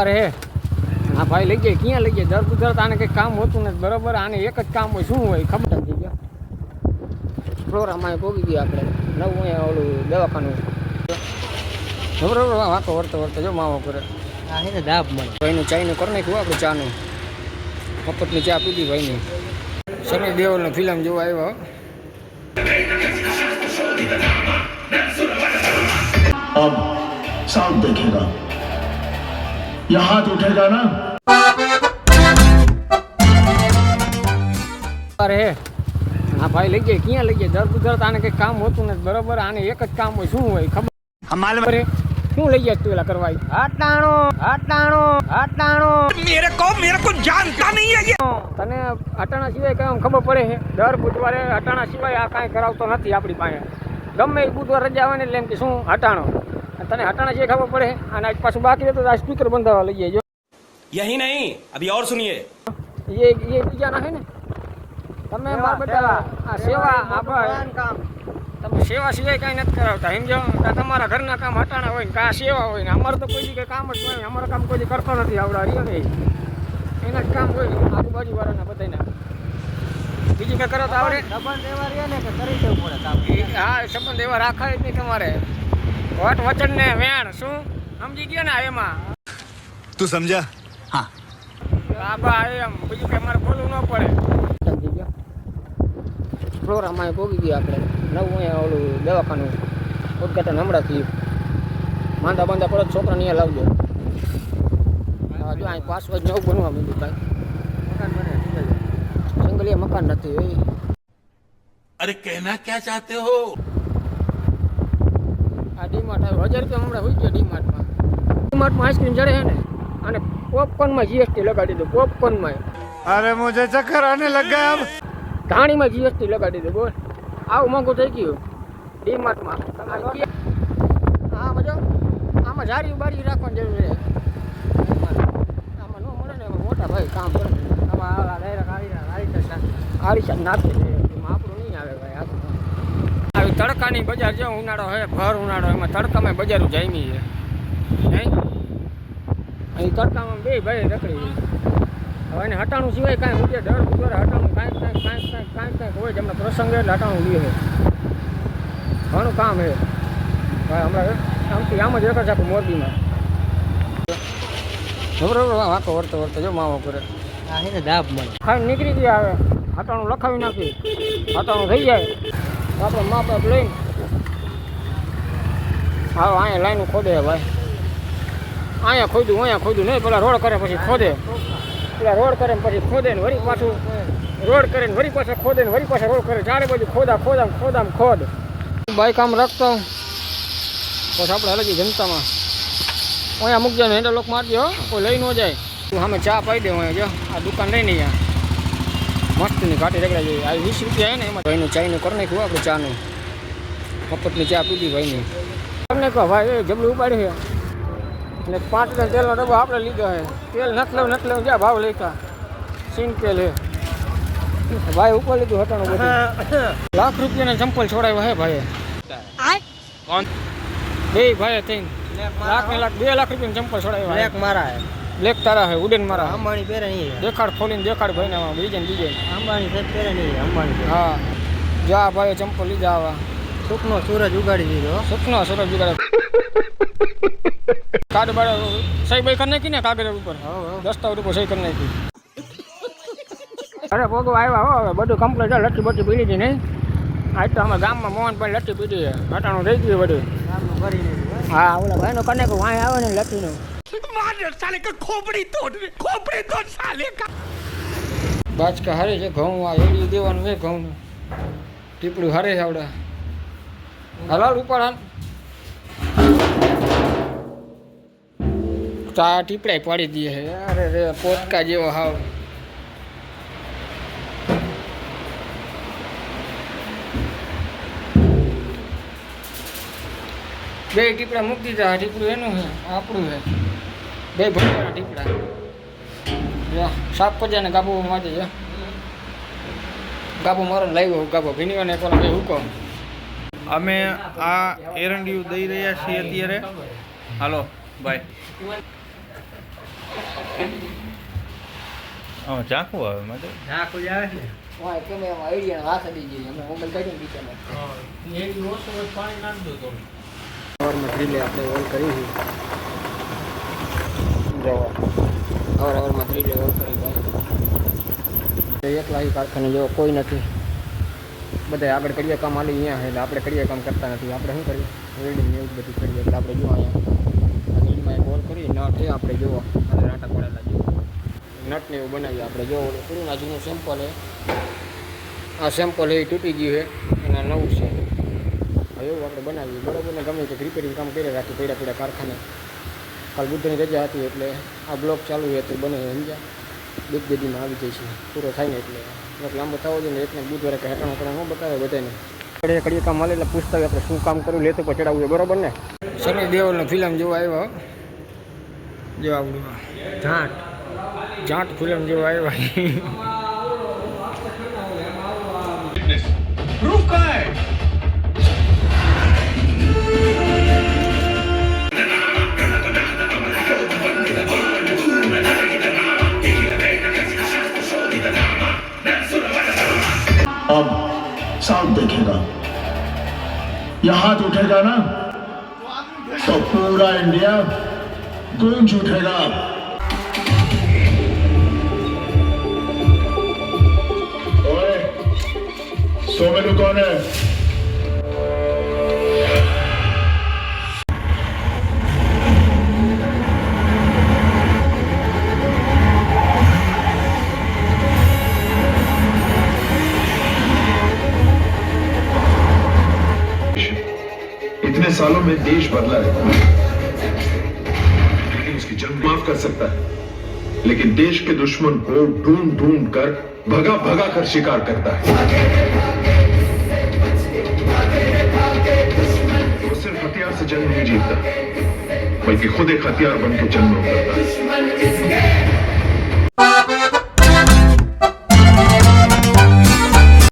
અરે હા ભાઈ લઈ ગયા ક્યાં લઈ ગયા? દર ગુજરાત આને કંઈ કામ હોતું નથી બરોબર? આને એક જ કામ હોય શું હોય ખબર નથી ગયા પ્રોગ્રામ આ ભોગી ગયો આપણે. નવું અહીંયા ઓલું દવાખાનું. બરોબર વાતો વર્તો વર્તો જો માવો કરે. હા એને મળે. ભાઈનું ચાઈનું કરી નાખ્યું આપણે ચાનું. મફતની ચા પીધી ભાઈની. સની દેવલની ફિલ્મ જોવા આવ્યો. अब સાઉન્ડ यह हाथ उठेगा ना અરે હે હા ભાઈ લઈ જાય ક્યાં લઈ જાય દર ગુજરાત આને કંઈ કામ હોતું નથી બરોબર આને એક જ કામ હોય શું હોય ખબર અરે શું લઈ જાય તું એલા કરવા હાટાણો હાટાણો હાટાણો मेरे को मेरे को जानता नहीं है ये તને અટાણા સિવાય કઈ આમ ખબર પડે છે દર બુધવારે અટાણા સિવાય આ કાંઈ કરાવતો નથી આપણી પાસે ગમે એ બુધવાર રજા આવે ને એટલે એમ કે શું હટાણો અને તને હટાણા જે ખબર પડે અને આજ પાછું બાકી તો આ સ્પીકર બંધાવા લઈ જજો યહી નહીં અભી ઓર સુનિયે ये ये બીજા ના હે ને? તમે માર બેટા આ સેવા આપણે કામ. તમે સેવા સિવાય કાંઈ નથી કરાવતા સમજો કે તમારા ઘરના કામ હટાણા હોય ને કાં સેવા હોય ને અમારે તો કોઈ કંઈ કામ જ નહીં અમારા કામ કોઈ કરતો નથી આવડા રહ્યો નહીં એના જ કામ હોય આજુબાજુ વાળાના બધાના બીજું કંઈ કરો તો આવડે? સંબંધ એવા રહે ને કે કરી દેવું પડે હા સંબંધ એવા રાખાય જ નહીં તમારે. વટ વચન ને વેણ શું? સમજી ગયો ને એમાં? તું સમજા? હા. બાબા આવે એમ બીજું કે મારે બોલવું ન પડે. સમજી ગયો. પ્રોગ્રામ અહીં ભોગી ગયો આપણે. નવું અહીંયા ઓલું દવાખાનું ઉદઘાટન હમણાં થયું. માંદા બાંદા પડે છોકરાને અહીંયા લાવજો. જો અહીં પાસવર્ડ નવું બનવા માંડ્યું કાંઈ. જંગલીય મકાન નથી અરે કહેના ક્યાં ચાહતે હો? આ ડીમાર્ટ આવ્યો હજાર રૂપિયા હમણાં હોય છે ડીમાર્ટમાં ડીમાર્ટમાં આઈસ્ક્રીમ જડે છે ને અને પોપકોર્નમાં જીએસટી લગાડી દો પોપકોર્નમાં અરે મુજે ચક્કર આને લગાવ ધાણીમાં જીએસટી લગાડી દો બોલ આવું મોંઘું થઈ ગયું ડીમાર્ટમાં હા મજો આમાં જારી બારી રાખવાની જરૂર છે આમાં ન મળે ને મોટા ભાઈ કામ કરે આમાં નાખી દે તડકાની બજાર છે ઉનાળો હે ભર ઉનાળો એમાં તડકામાં બજારું જામી છે. અહીં તડકામાં બે ભાઈ રખડી હવે એને હટાણું સિવાય કાંઈ ઉગે ડર ઉગર હટાણું કાંઈક કાંઈક કાંઈક કાંઈક કાંઈક કાંઈક હોય જેમણે પ્રસંગ એટલે હટાણું લે છે. ઘણું કામ છે. ભાઈ હમણાં આમથી આમ જ એક જ આખું મોરબીમાં. બરોબર વાંકો વર્તો વર્તો જો માવો કરે. હે દાબ મને ખાઈ નીકળી ગયા હવે. હટાણું લખાવી નાખી. હટાણું થઈ જાય. આપણે માપ આપ લઈને. હા, અહીંયા લાઈનું ખોદે ભાઈ. અહીંયા ખોદ્યું અહીંયા ખોદ્યું નહીં, પેલા રોડ કરે પછી ખોદે. પેલા રોડ કરે પછી ખોદે ને વળી પાછું રોડ કરે ને વળી પાછા ખોદે ને વળી પાછા રોડ કરે. ચારે બાજુ ખોદા ખોદા ખોદામ ખોદ બાઈક આમ રાખતો પછી આપણે હલકી જનતામાં. અહીંયા મૂકજો ને હેન્ડલ લોક મારજો. કોઈ લઈ ન જાય. સામે ચા પાઈ દે અહીંયા, જો. આ દુકાન લઈને અહીંયા. મસ્તની ઘાટી રેગડા જોઈએ આ વીસ રૂપિયા હે ને એમાં. ભાઈનું ચાઈનું કરી નાખ્યું આપણે ચાનું. મફતની ચા પીધી ભાઈની. તમને કહો ભાઈ એ જબલું ઉપાડ્યું છે. અને પાંચ હજાર તેલનો ડબ્બો આપણે લીધો છે. તેલ નથી લેવું નથી લેવું જ્યાં ભાવ લેતા સીન તેલ છે. ભાઈ ઉપર લીધું હટાણું બધું. લાખ રૂપિયાના ચંપલ છોડાવ્યો હે ભાઈ કોણ? બે ભાઈ થઈને લાખ ને લાખ બે લાખ રૂપિયાની ચંપલ છોડાવ્યો એક મારા હે બ્લેક તારા હે ઉડન મારા અંબાણી પહેરે નહીં દેખાડ ખોલીને દેખાડ ભાઈને આમાં બીજે ને બીજે. અંબાણી સાહેબ પહેરે નહીં અંબાણી. હા. જા ભાઈ ચંપલ લીધા આવા. સુખનો સૂરજ ઉગાડી દીધો. હો. સૂરજ સુરજ જુગાડે કાર્ડ બાડ સહી ભાઈ કરી નાખી ને કાગળ ઉપર? દસ્તાવેજ ઉપર સહી કરી નાખી. અરે ભોગો આવ્યા હો હવે બધું કમ્પ્લેટ છે લટ્ટી બટ્ટી પીડી હતી નહીં આજ તો અમે ગામમાં મોહનભાઈ લટ્ટી પીડી છે. ઘટાણું થઈ ગયું બધું. હો. હા ઓલા ભાઈનો કને કઈ વાંય આવે ને લટ્ટીનું વાનર સાલે કે ખોપડી તોડ ખોપડી તોડ સાલે કા. બાચકા હારે છે ઘઉં, આ એડી દેવાનું મે ઘઉં ટીપડું હારે છે આવડા. હલાલ ઉપર હાલ. તા ટીપડાઈ પાડી દઈએ છે અરે રે પોટકા જેવો હાવ. બે ટીપડા મૂકી દીધા ટીપડું એનું હે આપણું હે. બે ભરવાના ટીપડા સાફ કરજે ને ગાબુ માટે જો. ગાબુ મારો લાવ્યો ગાબો ભીનીઓ ને કોનો ભાઈ હુકો. અમે આ એરંડિયું દઈ રહ્યા છીએ અત્યારે. હાલો બાય હા ચાકુ આવે માટે ઝાકુ જ આવે ને વાય કેમે એમાં આઈડિયા હાથ અડી જઈએ અમે મોબાઈલ કાઢીને બીચામાં સવારમાં ડ્રીલે આપણે ઓલ કરી છે જો અવાર અવારમાં ડ્રીલે ઓલ કરી જાય. એકલા એ કારખાને જેવો કોઈ નથી. બધા આગળ કરીએ કામ આલી અહીંયા એટલે આપણે કરીએ કામ કરતા નથી. આપણે શું કરીએ? વેલ્ડિંગ એવું બધું કરીએ. એટલે આપણે જો અહીંયા. વેલ્ડિંગમાં કોલ કરી નટ છે આપણે જોવો. અને નાટક પડેલા જુઓ નટને એવું બનાવીએ આપણે. જોવો પૂરું આ સેમ્પલ હે. આ સેમ્પલ એ તૂટી ગયું છે અને નવું છે. હવે એવું આપણે બનાવીએ. બરાબર ને? ગમે તે રિપેરિંગ કામ કરી રાખીએ પડ્યા પડ્યા કારખાને. કાલ બુદ્ધની રજા હતી એટલે આ બ્લોક ચાલુ હોય તો બને સમજ્યા? દૂધ દેદીમાં આવી જાય છે પૂરો થાય ને એટલે. બ્લોક લાંબો થવો જોઈએ ને એકને બુધવારે કે હેઠાણું કરવાનું હું બતાવે બધાને કડીએ કડીએ કામ મળે એટલે પૂછતા આપણે શું કામ કરવું લેતો પર ચડાવવું હોય બરાબર ને? શનિ દેવલનો ફિલ્મ જોવા આવ્યો જોવા આવડું જાટ. જાટ ફિલ્મ જોવા આવ્યા. પ્રૂફ કાય यह हाथ उठेगा ना तो पूरा इंडिया गूंज उठेगा ओए सोमेलू कौन है इतने सालों में देश बदला है। लेकिन उसकी जंग माफ़ कर सकता है। लेकिन देश के दुश्मन को ढूंढ ढूंढ कर भगा भगा कर शिकार करता है। वो सिर्फ़ हथियार से जंग नहीं जीतता, बल्कि खुद एक हथियार बन के जंग में है।